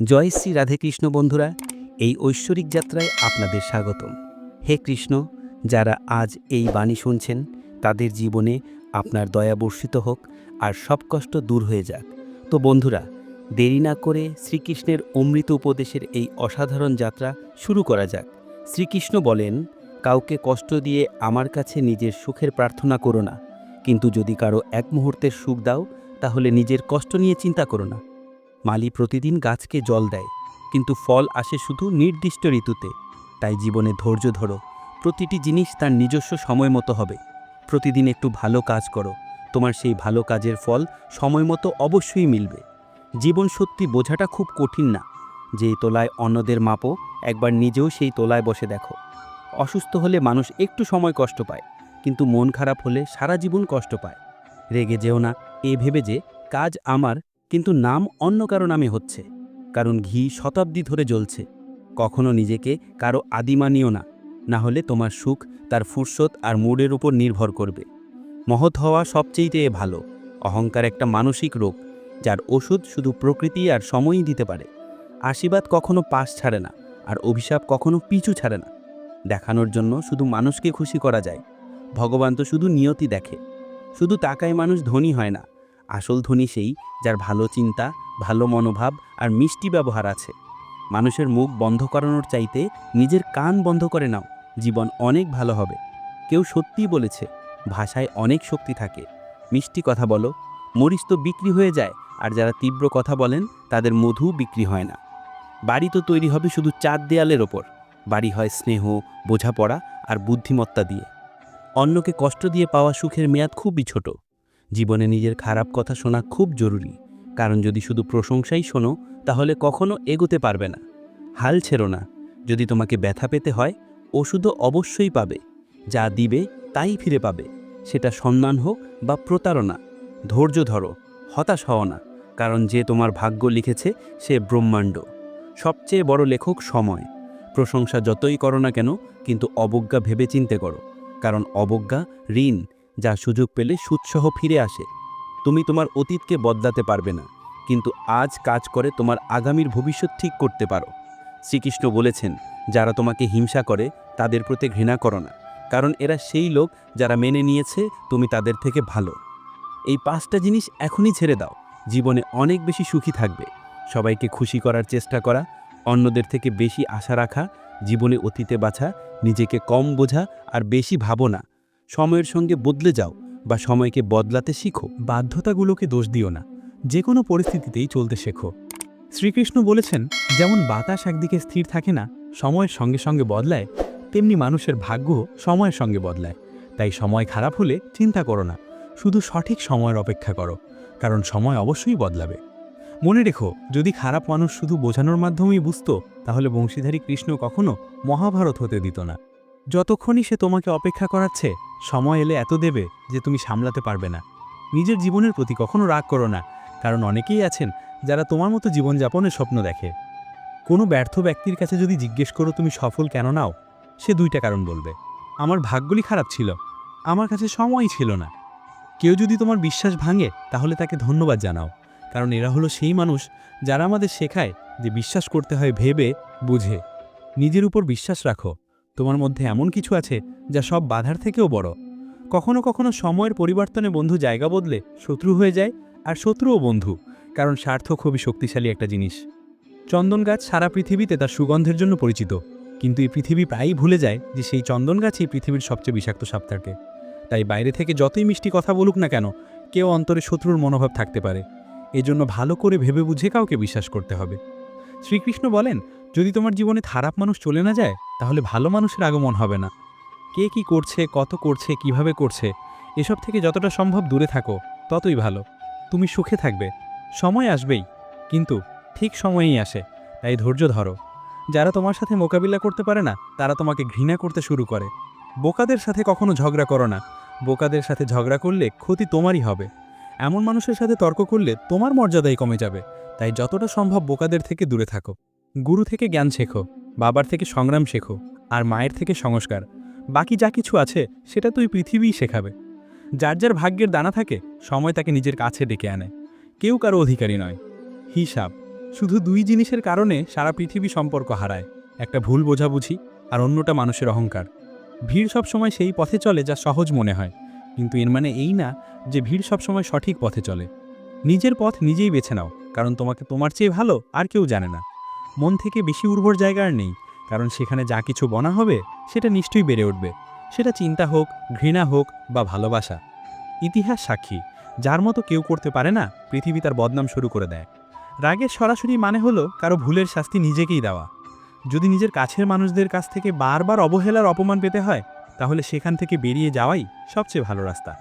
জয় শ্রী রাধেকৃষ্ণ বন্ধুরা, এই ঐশ্বরিক যাত্রায় আপনাদের স্বাগতম। হে কৃষ্ণ, যারা আজ এই বাণী শুনছেন, তাদের জীবনে আপনার দয়া বর্ষিত হোক আর সব কষ্ট দূর হয়ে যাক। তো বন্ধুরা, দেরি না করে শ্রীকৃষ্ণের অমৃত উপদেশের এই অসাধারণ যাত্রা শুরু করা যাক। শ্রীকৃষ্ণ বলেন, কাউকে কষ্ট দিয়ে আমার কাছে নিজের সুখের প্রার্থনা করো না। কিন্তু যদি কারও এক মুহূর্তের সুখ দাও, তাহলে নিজের কষ্ট নিয়ে চিন্তা করো না। মালি প্রতিদিন গাছকে জল দেয়, কিন্তু ফল আসে শুধু নির্দিষ্ট ঋতুতে। তাই জীবনে ধৈর্য ধরো, প্রতিটি জিনিস তার নিজস্ব সময় মতো হবে। প্রতিদিন একটু ভালো কাজ করো, তোমার সেই ভালো কাজের ফল সময় মতো অবশ্যই মিলবে। জীবন সত্যি বোঝাটা খুব কঠিন না, যেই তোলায় অন্যদের মাপো, একবার নিজেও সেই তোলায় বসে দেখো। অসুস্থ হলে মানুষ একটু সময় কষ্ট পায়, কিন্তু মন খারাপ হলে সারা জীবন কষ্ট পায়। রেগে যেও না, এ ভেবে যে কাজ আমার কিন্তু নাম অন্য কারও নামে হচ্ছে, কারণ ঘি শতাব্দী ধরে জ্বলছে। কখনো নিজেকে কারও আদি মানিও না না হলে তোমার সুখ, তার ফুরসত আর মুডের উপর নির্ভর করবে। মহৎ হওয়া সবচেয়েতে ভালো, অহংকার একটা মানসিক রোগ, যার ওষুধ শুধু প্রকৃতি আর সময়ই দিতে পারে। আশীর্বাদ কখনো পাশ ছাড়ে না, আর অভিশাপ কখনো পিছু ছাড়ে না। দেখানোর জন্য শুধু মানুষকে খুশি করা যায়, ভগবান তো শুধু নিয়তি দেখে। শুধু টাকায় মানুষ ধনী হয় না আসল ধনী সেই যার ভালো চিন্তা, ভালো মনোভাব আর মিষ্টি ব্যবহার আছে। মানুষের মুখ বন্ধ করানোর চাইতে নিজের কান বন্ধ করে নাও, জীবন অনেক ভালো হবে। কেউ সত্যিই বলেছে, ভাষায় অনেক শক্তি থাকে। মিষ্টি কথা বলো, মরিচ তো বিক্রি হয়ে যায়, আর যারা তীব্র কথা বলেন তাদের মধু বিক্রি হয় না। বাড়ি তো তৈরি হবে শুধু চার দেয়ালের ওপর। বাড়ি হয় স্নেহ, বোঝাপড়া আর বুদ্ধিমত্তা দিয়ে। অন্যকে কষ্ট দিয়ে পাওয়া সুখের মেয়াদ খুবই ছোট। জীবনে নিজের খারাপ কথা শোনা খুব জরুরি। কারণ যদি শুধু প্রশংসাই শোনো, তাহলে কখনো এগোতে পারবে না। হাল ছেড়ো না। যদি তোমাকে ব্যথা পেতে হয়, ওষুধও অবশ্যই পাবে। যা দিবে, তাই ফিরে পাবে। সেটা সম্মান হোক বা প্রতারণা। ধৈর্য ধরো। হতাশ হও না। কারণ যে তোমার ভাগ্য লিখেছে, সে ব্রহ্মাণ্ড। সবচেয়ে বড় লেখক সময়। প্রশংসা যতই করো না কেন, কিন্তু অবজ্ঞা ভেবে চিনতে করো। কারণ অবজ্ঞা ঋণ। যা সুযোগ পেলে সুৎসহ ফিরে আসে। তুমি তোমার অতীতকে বদলাতে পারবে না, কিন্তু আজ কাজ করে তোমার আগামীর ভবিষ্যৎ ঠিক করতে পারো। শ্রীকৃষ্ণ বলেছেন, যারা তোমাকে হিংসা করে, তাদের প্রতি ঘৃণা করো না, কারণ এরা সেই লোক যারা মেনে নিয়েছে তুমি তাদের থেকে ভালো। এই পাঁচটা জিনিস এখনই ছেড়ে দাও, জীবনে অনেক বেশি সুখী থাকবে। সবাইকে খুশি করার চেষ্টা করা, অন্যদের থেকে বেশি আশা রাখা, জীবনে অতীতে বাছা, নিজেকে কম বোঝা আর বেশি ভাবো না সময়ের সঙ্গে বদলে যাও বা সময়কে বদলাতে শিখো। বাধ্যতাগুলোকে দোষ দিও না। যে কোনো পরিস্থিতিতেই চলতে শেখো। শ্রীকৃষ্ণ বলেছেন, যেমন বাতাস একদিকে স্থির থাকে না, সময়ের সঙ্গে সঙ্গে বদলায়, তেমনি মানুষের ভাগ্য সময়ের সঙ্গে বদলায়। তাই সময় খারাপ হলে চিন্তা করো না, শুধু সঠিক সময়ের অপেক্ষা করো, কারণ সময় অবশ্যই বদলাবে। মনে রেখো, যদি খারাপ মানুষ শুধু বোঝানোর মাধ্যমেই বুঝত, তাহলে বংশীধারী কৃষ্ণ কখনো মহাভারত হতে দিত না। যতক্ষণই সে তোমাকে অপেক্ষা করাচ্ছে, সময় এলে এত দেবে যে তুমি সামলাতে পারবে না। নিজের জীবনের প্রতি কখনো রাগ করো না, কারণ অনেকেই আছেন যারা তোমার মতো জীবনযাপনের স্বপ্ন দেখে। কোনো ব্যর্থ ব্যক্তির কাছে যদি জিজ্ঞেস করো তুমি সফল কেন নাও, সে দুইটা কারণ বলবে। আমার ভাগ্যলি খারাপ ছিল, আমার কাছে সময়ই ছিল না। কেউ যদি তোমার বিশ্বাস ভাঙে, তাহলে তাকে ধন্যবাদ জানাও, কারণ এরা হলো সেই মানুষ যারা আমাদের শেখায় যে বিশ্বাস করতে হয় ভেবে, বুঝে। নিজের উপর বিশ্বাস রাখো। তোমার মধ্যে এমন কিছু আছে যা সব বাধার থেকেও বড়। কখনো কখনো সময়ের পরিবর্তনে বন্ধু জায়গা বদলে শত্রু হয়ে যায় আর শত্রুও বন্ধু, কারণ স্বার্থ খুবই শক্তিশালী একটা জিনিস। চন্দন গাছ সারা পৃথিবীতে তার সুগন্ধের জন্য পরিচিত, কিন্তু এই পৃথিবী প্রায়ই ভুলে যায় যে সেই চন্দন গাছই পৃথিবীর সবচেয়ে বিষাক্ত সাপ থাকে। তাই বাইরে থেকে যতই মিষ্টি কথা বলুক না কেন, কেউ অন্তরে শত্রুর মনোভাব থাকতে পারে। এজন্য ভালো করে ভেবে বুঝে কাউকে বিশ্বাস করতে হবে। শ্রীকৃষ্ণ বলেন যদি তোমার জীবনে খারাপ মানুষ চলে না যায়, তাহলে ভালো মানুষের আগমন হবে না। কে কি করছে, কত করছে, কীভাবে করছে, এসব থেকে যতটা সম্ভব দূরে থাকো, ততই ভালো। তুমি সুখে থাকবে। সময় আসবেই, কিন্তু ঠিক সময়েই আসে, তাই ধৈর্য ধরো। যারা তোমার সাথে মোকাবিলা করতে পারে না, তারা তোমাকে ঘৃণা করতে শুরু করে। বোকাদের সাথে কখনো ঝগড়া করো না। বোকাদের সাথে ঝগড়া করলে ক্ষতি তোমারই হবে। এমন মানুষের সাথে তর্ক করলে তোমার মর্যাদাই কমে যাবে। তাই যতটা সম্ভব বোকাদের থেকে দূরে থাকো। গুরু থেকে জ্ঞান শেখো, বাবার থেকে সংগ্রাম শেখো, আর মায়ের থেকে সংস্কার। বাকি যা কিছু আছে, সেটা তুই পৃথিবীই শেখাবে। যার যার ভাগ্যের দানা থাকে, সময় তাকে নিজের কাছে ডেকে আনে। কেউ কারও অধিকারী নয়। হিসাব। শুধু দুই জিনিসের কারণে সারা পৃথিবী সম্পর্ক হারায়। একটা ভুল বোঝাবুঝি, আর অন্যটা মানুষের অহংকার। ভিড় সবসময় সেই পথে চলে যা সহজ মনে হয়। কিন্তু এর মানে এই না যে ভিড় সবসময় সঠিক পথে চলে। নিজের পথ নিজেই বেছে নাও, কারণ তোমাকে তোমার চেয়ে ভালো আর কেউ জানে না। মন থেকে বেশি উর্বর জায়গা আর নেই, কারণ সেখানে যা কিছু বনা হবে, সেটা নিশ্চয়ই বেড়ে উঠবে। সেটা চিন্তা হোক, ঘৃণা হোক বা ভালোবাসা। ইতিহাস সাক্ষী, যার মতো কেউ করতে পারে না, পৃথিবী তার বদনাম শুরু করে দেয়। রাগের সরাসরি মানে হলো কারও ভুলের শাস্তি নিজেকেই দেওয়া। যদি নিজের কাছের মানুষদের কাছ থেকে বারবার অবহেলার অপমান পেতে হয়, তাহলে সেখান থেকে বেরিয়ে যাওয়াই সবচেয়ে ভালো রাস্তা।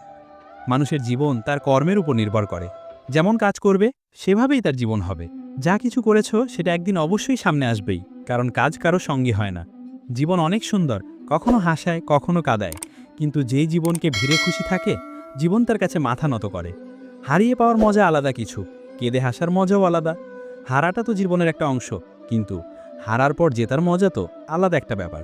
মানুষের জীবন তার কর্মের উপর নির্ভর করে। যেমন কাজ করবে, সেভাবেই তার জীবন হবে। যা কিছু করেছ সেটা একদিন অবশ্যই সামনে আসবেই, কারণ কাজ কারও সঙ্গে হয় না। জীবন অনেক সুন্দর, কখনো হাসায়, কখনো কাদায়। কিন্তু যেই জীবনকে ভিড়ে খুশি থাকে, জীবন তার কাছে মাথা নত করে। হারিয়ে পাওয়ার মজা আলাদা কিছু, কেঁদে হাসার মজাও আলাদা। হারাটা তো জীবনের একটা অংশ, কিন্তু হারার পর জেতার মজা তো আলাদা একটা ব্যাপার।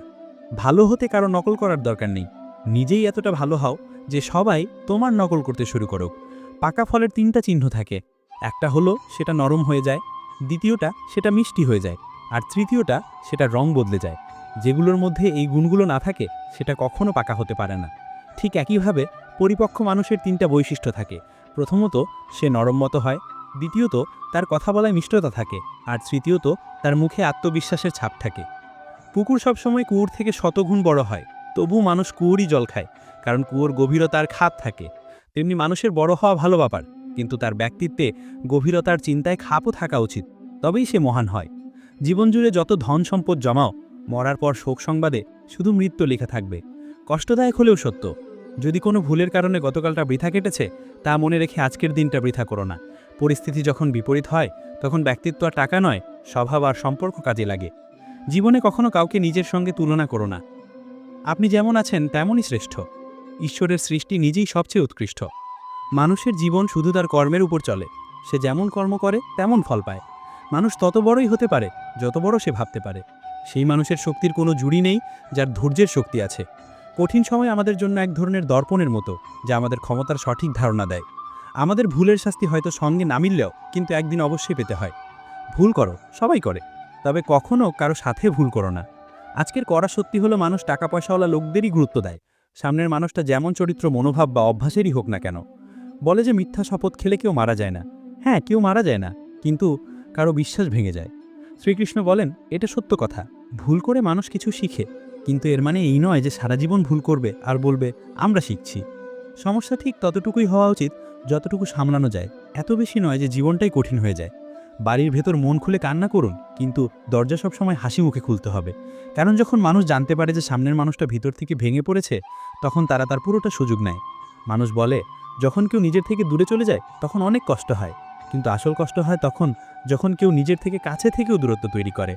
ভালো হতে কারও নকল করার দরকার নেই। নিজেই এতটা ভালো হও যে সবাই তোমার নকল করতে শুরু করুক। পাকা ফলের তিনটা চিহ্ন থাকে। একটা হলো, সেটা নরম হয়ে যায়। দ্বিতীয়টা সেটা মিষ্টি হয়ে যায়, আর তৃতীয়টা সেটা রং বদলে যায়। যেগুলোর মধ্যে এই গুণগুলো না থাকে, সেটা কখনো পাকা হতে পারে না। ঠিক একইভাবে পরিপক্ক মানুষের তিনটা বৈশিষ্ট্য থাকে। প্রথমত, সে নরম মতো হয়। দ্বিতীয়ত, তার কথা বলায় মিষ্টতা থাকে। আর তৃতীয়ত, তার মুখে আত্মবিশ্বাসের ছাপ থাকে। পুকুর সবসময় কুয়োর থেকে শতগুণ বড় হয়। তবু মানুষ কুয়োরই জল খায়, কারণ কুয়োর গভীরতার খাপ থাকে। তেমনি মানুষের বড় হওয়া ভালো ব্যাপার। কিন্তু তার ব্যক্তিত্বে গভীরতার চিন্তায় খাপও থাকা উচিত, তবেই সে মহান হয়। জীবন জুড়ে যত ধন সম্পদ জমাও, মরার পর শোক সংবাদে শুধু মৃত্যু লেখা থাকবে। কষ্টদায়ক হলেও সত্য, যদি কোনো ভুলের কারণে গতকালটা বৃথা কেটেছে, তা মনে রেখে আজকের দিনটা বৃথা করো না। পরিস্থিতি যখন বিপরীত হয়, তখন ব্যক্তিত্ব আর টাকা নয়, স্বভাব আর সম্পর্ক কাজে লাগে। জীবনে কখনো কাউকে নিজের সঙ্গে তুলনা করো না। আপনি যেমন আছেন, তেমনই শ্রেষ্ঠ। ঈশ্বরের সৃষ্টি নিজেই সবচেয়ে উৎকৃষ্ট। মানুষের জীবন শুধু তার কর্মের উপর চলে। সে যেমন কর্ম করে, তেমন ফল পায়। মানুষ তত বড়ই হতে পারে, যত বড় সে ভাবতে পারে। সেই মানুষের শক্তির কোনো জুড়ি নেই, যার ধৈর্যের শক্তি আছে। কঠিন সময় আমাদের জন্য এক ধরনের দর্পণের মতো, যা আমাদের ক্ষমতার সঠিক ধারণা দেয়। আমাদের ভুলের শাস্তি হয়তো সঙ্গে না মিললেও, কিন্তু একদিন অবশ্যই পেতে হয়। ভুল করো, সবাই করে। তবে কখনও কারও সাথে ভুল করো না। আজকের করা সত্যি হলো মানুষ টাকা পয়সাওয়ালা লোকদেরই গুরুত্ব দেয়। সামনের মানুষটা যেমন চরিত্র, মনোভাব বা অভ্যাসেরই হোক না কেন। বলে যে মিথ্যা শপথ খেলে কেউ মারা যায় না। হ্যাঁ কেউ মারা যায় না, কিন্তু কারও বিশ্বাস ভেঙে যায়। শ্রীকৃষ্ণ বলেন, এটা সত্য কথা। ভুল করে মানুষ কিছু শিখে, কিন্তু এর মানে এই নয় যে সারা জীবন ভুল করবে আর বলবে, আমরা শিখছি। সমস্যা ঠিক ততটুকুই হওয়া উচিত, যতটুকু সামলানো যায়। এত বেশি নয় যে জীবনটাই কঠিন হয়ে যায়। বাড়ির ভেতর মন খুলে কান্না করুন, কিন্তু দরজা সবসময় হাসি মুখে খুলতে হবে। কারণ যখন মানুষ জানতে পারে যে সামনের মানুষটা ভিতর থেকে ভেঙে পড়েছে, তখন তারা তার পুরোটা সুযোগ নেয়। মানুষ বলে, যখন কেউ নিজের থেকে দূরে চলে যায়, তখন অনেক কষ্ট হয়। কিন্তু আসল কষ্ট হয় তখন, যখন কেউ নিজের থেকে কাছে থেকেও দূরত্ব তৈরি করে।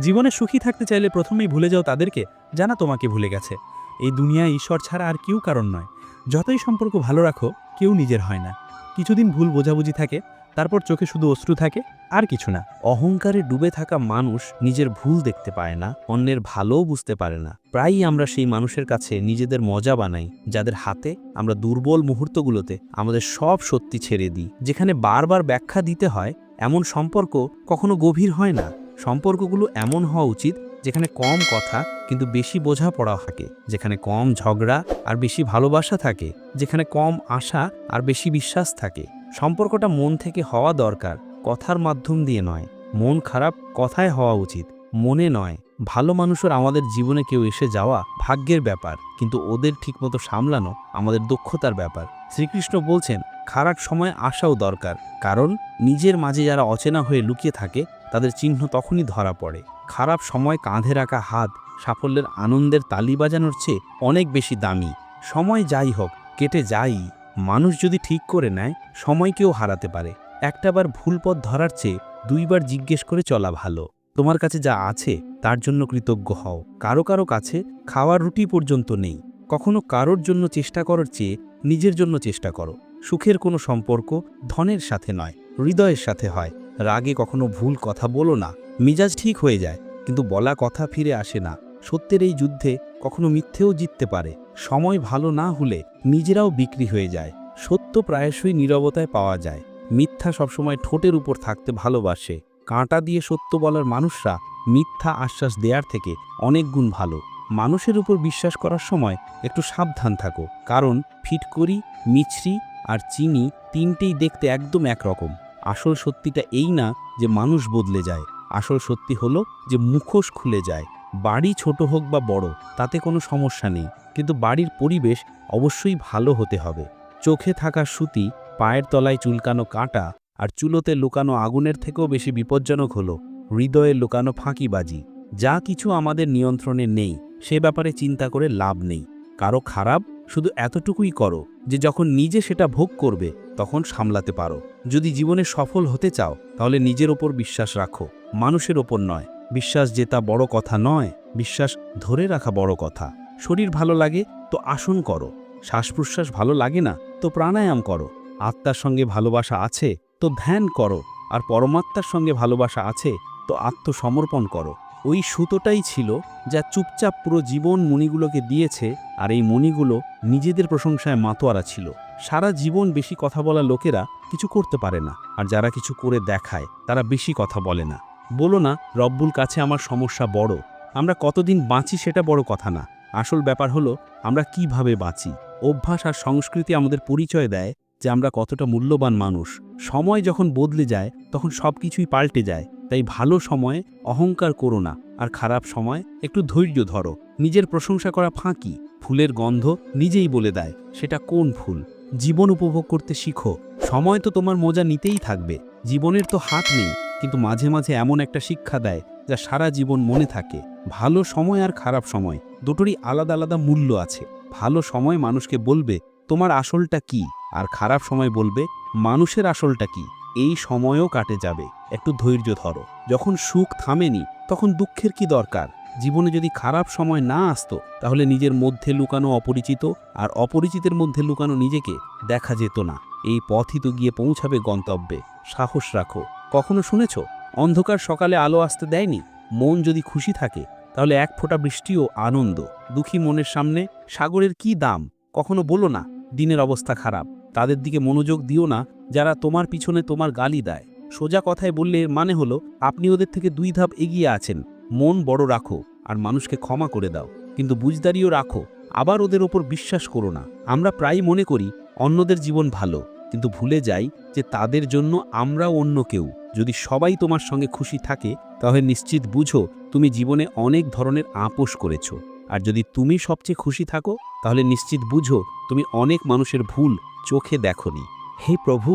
জীবনে সুখী থাকতে চাইলে প্রথমেই ভুলে যাও তাদেরকে, জানা তোমাকে ভুলে গেছে। এই দুনিয়ায় ঈশ্বর ছাড়া আর কেউ কারণ নয়। যতই সম্পর্ক ভালো রাখো, কেউ নিজের হয় না। কিছুদিন ভুল বোঝাবুঝি থাকে, তারপর চোখে শুধু অশ্রু থাকে, আর কিছু না। অহংকারে ডুবে থাকা মানুষ নিজের ভুল দেখতে পায় না, অন্যের ভালোও বুঝতে পারে না। প্রায়ই আমরা সেই মানুষের কাছে নিজেদের মজা বানাই, যাদের হাতে আমরা দুর্বল মুহূর্তগুলোতে আমাদের সব সত্যি ছেড়ে দিই। যেখানে বারবার ব্যাখ্যা দিতে হয়, এমন সম্পর্ক কখনো গভীর হয় না। সম্পর্কগুলো এমন হওয়া উচিত যেখানে কম কথা কিন্তু বেশি বোঝাপড়া থাকে, যেখানে কম ঝগড়া আর বেশি ভালোবাসা থাকে, যেখানে কম আশা আর বেশি বিশ্বাস থাকে। সম্পর্কটা মন থেকে হওয়া দরকার, কথার মাধ্যম দিয়ে নয়। মন খারাপ কথায় হওয়া উচিত, মনে নয়। ভালো মানুষের আমাদের জীবনে কেউ এসে যাওয়া ভাগ্যের ব্যাপার, কিন্তু ওদের ঠিকমতো সামলানো আমাদের দক্ষতার ব্যাপার। শ্রীকৃষ্ণ বলছেন, খারাপ সময় আসাও দরকার, কারণ নিজের মাঝে যারা অচেনা হয়ে লুকিয়ে থাকে, তাদের চিহ্ন তখনই ধরা পড়ে। খারাপ সময় কাঁধে রাখা হাত সাফল্যের আনন্দের তালি বাজানোর চেয়ে অনেক বেশি দামি। সময় যাই হোক, কেটে যাই। মানুষ যদি ঠিক করে নেয়, সময়কেও হারাতে পারে। একটাবার ভুল পথ ধরার চেয়ে দুইবার জিজ্ঞেস করে চলা ভালো। তোমার কাছে যা আছে, তার জন্য কৃতজ্ঞ হও। কারও কারও কাছে খাওয়ার রুটি পর্যন্ত নেই। কখনো কারোর জন্য চেষ্টা করার চেয়ে নিজের জন্য চেষ্টা করো। সুখের কোনো সম্পর্ক ধনের সাথে নয়, হৃদয়ের সাথে হয়। রাগে কখনো ভুল কথা বলো না। মিজাজ ঠিক হয়ে যায়, কিন্তু বলা কথা ফিরে আসে না। সত্যের এই যুদ্ধে কখনো মিথ্যেও জিততে পারে। সময় ভালো না হলে নিজেরাও বিক্রি হয়ে যায়। সত্য প্রায়শই নীরবতায় পাওয়া যায়। মিথ্যা সবসময় ঠোঁটের উপর থাকতে ভালোবাসে। কাঁটা দিয়ে সত্য বলার মানুষরা মিথ্যা আশ্বাস দেওয়ার থেকে অনেক গুণ ভালো। মানুষের উপর বিশ্বাস করার সময় একটু সাবধান থাকো। কারণ ফিটকরি, মিছরি আর চিনি তিনটেই দেখতে একদম একরকম। আসল সত্যিটা এই না যে মানুষ বদলে যায়। আসল সত্যি হলো যে মুখোশ খুলে যায়। বাড়ি ছোট হোক বা বড়, তাতে কোনো সমস্যা নেই। কিন্তু বাড়ির পরিবেশ অবশ্যই ভালো হতে হবে। চোখে থাকা সুতি, পায়ের তলায় চুলকানো কাঁটা আর চুলোতে লুকানো আগুনের থেকেও বেশি বিপজ্জনক হলো হৃদয়ে লুকানো ফাঁকিবাজি। যা কিছু আমাদের নিয়ন্ত্রণে নেই, সে ব্যাপারে চিন্তা করে লাভ নেই। কারও খারাপ শুধু এতটুকুই করো যে যখন নিজে সেটা ভোগ করবে, তখন সামলাতে পারো। যদি জীবনে সফল হতে চাও, তাহলে নিজের ওপর বিশ্বাস রাখো। মানুষের ওপর নয়। বিশ্বাস জেতা বড় কথা নয়, বিশ্বাস ধরে রাখা বড় কথা। শরীর ভালো লাগে, তো আসন করো। শ্বাস প্রশ্বাস ভালো লাগে না, তো প্রাণায়াম করো। আত্মার সঙ্গে ভালোবাসা আছে, তো ধ্যান করো। আর পরমাত্মার সঙ্গে ভালোবাসা আছে, তো আত্মসমর্পণ করো। ওই সুতোটাই ছিল যা চুপচাপ পুরো জীবন মণিগুলোকে দিয়েছে, আর এই মণিগুলো নিজেদের প্রশংসায় মাতোয়ারা ছিল। সারা জীবন বেশি কথা বলা লোকেরা কিছু করতে পারে না, আর যারা কিছু করে দেখায়, তারা বেশি কথা বলে না। বলো না, রব্বুল কাছে আমার সমস্যা বড়। আমরা কতদিন বাঁচি সেটা বড় কথা না। আসল ব্যাপার হলো, আমরা কীভাবে বাঁচি? অভ্যাস আর সংস্কৃতি আমাদের পরিচয় দেয় যে আমরা কতটা মূল্যবান মানুষ। সময় যখন বদলে যায়, তখন সব কিছুই পাল্টে যায়। তাই ভালো সময়ে অহংকার করো না, আর খারাপ সময় একটু ধৈর্য ধরো। নিজের প্রশংসা করা ফাঁকি, ফুলের গন্ধ নিজেই বলে দেয়, সেটা কোন ফুল? জীবন উপভোগ করতে শিখো। সময় তো তোমার মজা নিতেই থাকবে, জীবনের তো হাত নেই। কিন্তু মাঝে মাঝে এমন একটা শিক্ষা দেয় যা সারা জীবন মনে থাকে। ভালো সময় আর খারাপ সময়, দুটোরই আলাদা আলাদা মূল্য আছে। ভালো সময় মানুষকে বলবে, তোমার আসলটা কি? আর খারাপ সময় বলবে, মানুষের আসলটা কি? এই সময়ও কাটে যাবে। একটু ধৈর্য ধরো। যখন সুখ থামেনি, তখন দুঃখের কি দরকার? জীবনে যদি খারাপ সময় না আসতো, তাহলে নিজের মধ্যে লুকানো অপরিচিত আর অপরিচিতের মধ্যে লুকানো নিজেকে দেখা যেত না। এই পথই তো গিয়ে পৌঁছাবে গন্তব্যে। সাহস রাখো। কখনো শুনেছ? অন্ধকার সকালে আলো আসতে দেয়নি? মন যদি খুশি থাকে, তাহলে এক ফোঁটা বৃষ্টিও আনন্দ। দুঃখী মনের সামনে সাগরের কি দাম? কখনো বলো না, দিনের অবস্থা খারাপ। তাদের দিকে মনোযোগ দিও না, যারা তোমার পিছনে তোমার গালি দেয়। সোজা কথায় বললে মানে হলো, আপনি ওদের থেকে দুই ধাপ এগিয়ে আছেন। মন বড় রাখো, আর মানুষকে ক্ষমা করে দাও। কিন্তু বুঝদারিও রাখো, আবার ওদের ওপর বিশ্বাস করো না। আমরা প্রায়ই মনে করি, অন্যদের জীবন ভালো। কিন্তু ভুলে যাই যে তাদের জন্য আমরাও অন্য কেউ। যদি সবাই তোমার সঙ্গে খুশি থাকে, তাহলে নিশ্চিত বুঝো তুমি জীবনে অনেক ধরনের আপোষ করেছ। আর যদি তুমি সবচেয়ে খুশি থাকো, তাহলে নিশ্চিত বুঝো তুমি অনেক মানুষের ভুল চোখে দেখনি। হে প্রভু,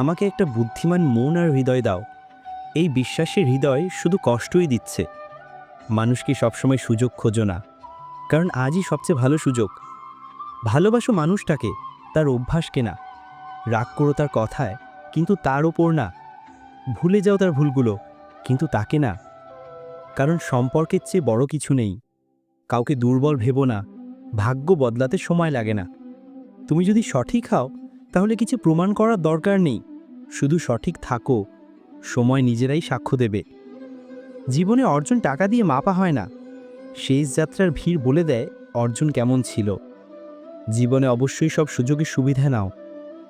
আমাকে একটা বুদ্ধিমান মন আর হৃদয় দাও। এই বিশ্বাসের হৃদয় শুধু কষ্টই দিচ্ছে। মানুষ কি সবসময় সুযোগ খোঁজো না, কারণ আজই সবচেয়ে ভালো সুযোগ। ভালোবাসো মানুষটাকে, তার অভ্যাসকে না রাগ করো তার কথায়, কিন্তু তার ওপর না। ভুলে যাও তার ভুলগুলো, কিন্তু তাকে না। কারণ সম্পর্কের চেয়ে বড় কিছু নেই। কাউকে দুর্বল ভেবো না। ভাগ্য বদলাতে সময় লাগে না। তুমি যদি সঠিক হও, তাহলে কিছু প্রমাণ করার দরকার নেই। শুধু সঠিক থাকো। সময় নিজেরাই সাক্ষ্য দেবে। জীবনে অর্জন টাকা দিয়ে মাপা হয় না। শেষ যাত্রার ভিড় বলে দেয় অর্জন কেমন ছিল। জীবনে অবশ্যই সব সুযোগের সুবিধা নাও।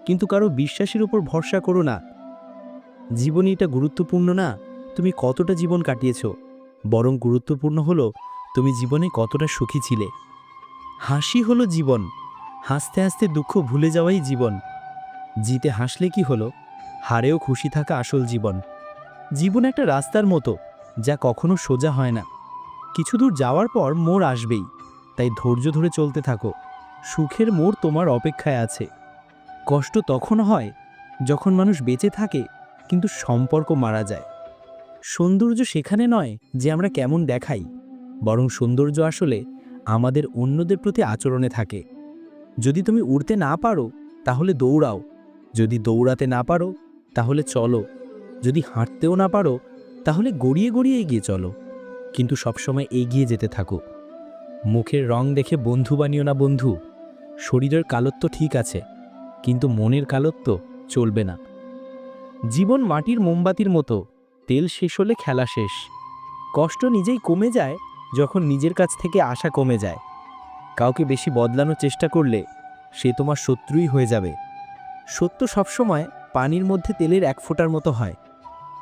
কিন্তু কারও বিশ্বাসের উপর ভরসা করো না। জীবনে এটা গুরুত্বপূর্ণ না, তুমি কতটা জীবন কাটিয়েছ। বরং গুরুত্বপূর্ণ হলো, তুমি জীবনে কতটা সুখী ছিলে। হাসি হলো জীবন, হাসতে হাসতে দুঃখ ভুলে যাওয়াই জীবন। জিতে হাসলে কি হলো? হারেও খুশি থাকা আসল জীবন। জীবন একটা রাস্তার মতো, যা কখনো সোজা হয় না। কিছু দূর যাওয়ার পর মোড় আসবেই, তাই ধৈর্য ধরে চলতে থাকো। সুখের মোড় তোমার অপেক্ষায় আছে। কষ্ট তখন হয় যখন মানুষ বেঁচে থাকে, কিন্তু সম্পর্ক মারা যায়। সৌন্দর্য সেখানে নয় যে আমরা কেমন দেখাই, বরং সৌন্দর্য আসলে আমাদের অন্যদের প্রতি আচরণে থাকে। যদি তুমি উড়তে না পারো, তাহলে দৌড়াও। যদি দৌড়াতে না পারো, তাহলে চলো। যদি হাঁটতেও না পারো, তাহলে গড়িয়ে গড়িয়ে এগিয়ে চলো। কিন্তু সবসময় এগিয়ে যেতে থাকো। মুখের রং দেখে বন্ধু বানিও না বন্ধু। শরীরের কালত্ব ঠিক আছে। কিন্তু মনের কালত্ব চলবে না। জীবন মাটির মোমবাতির মতো, তেল শেষ হলে খেলা শেষ। কষ্ট নিজেই কমে যায় যখন নিজের কাছ থেকে আশা কমে যায়। কাউকে বেশি বদলানোর চেষ্টা করলে সে তোমার শত্রুই হয়ে যাবে। সত্য সবসময় পানির মধ্যে তেলের এক ফোঁটার মতো হয়।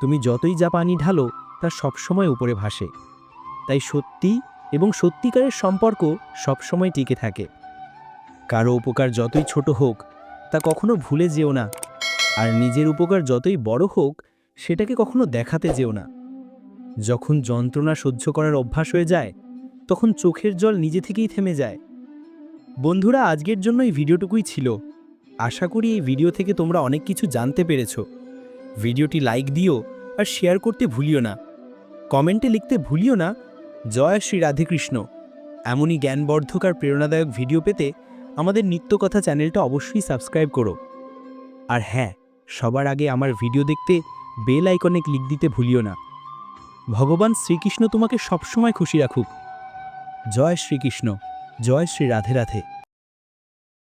তুমি যতই যা পানি ঢালো, তা সবসময় উপরে ভাসে। তাই সত্যি এবং সত্যিকারের সম্পর্ক সবসময় টিকে থাকে। কারও উপকার যতই ছোট হোক তা কখনো ভুলে যেও না। আর নিজের উপকার যতই বড় হোক, সেটাকে কখনো দেখাতে যেও না। যখন যন্ত্রণা সহ্য করার অভ্যাস হয়ে যায়, তখন চোখের জল নিজে থেকেই থেমে যায়। বন্ধুরা, আজকের জন্য এই ভিডিওটুকুই ছিল। আশা করি এই ভিডিও থেকে তোমরা অনেক কিছু জানতে পেরেছ। ভিডিওটি লাইক দিও আর শেয়ার করতে ভুলিও না। কমেন্টে লিখতে ভুলিও না। জয় শ্রী রাধেকৃষ্ণ। এমনই জ্ঞানবর্ধক আর প্রেরণাদায়ক ভিডিও পেতে আমাদের নিত্যকথা চ্যানেলটা অবশ্যই সাবস্ক্রাইব করো। আর হ্যাঁ সবার আগে আমার ভিডিও দেখতে বেল আইকনে ক্লিক দিতে ভুলিও না। ভগবান শ্রীকৃষ্ণ তোমাকে সবসময় খুশি রাখুক। জয় শ্রীকৃষ্ণ, জয় শ্রী রাধে রাধে।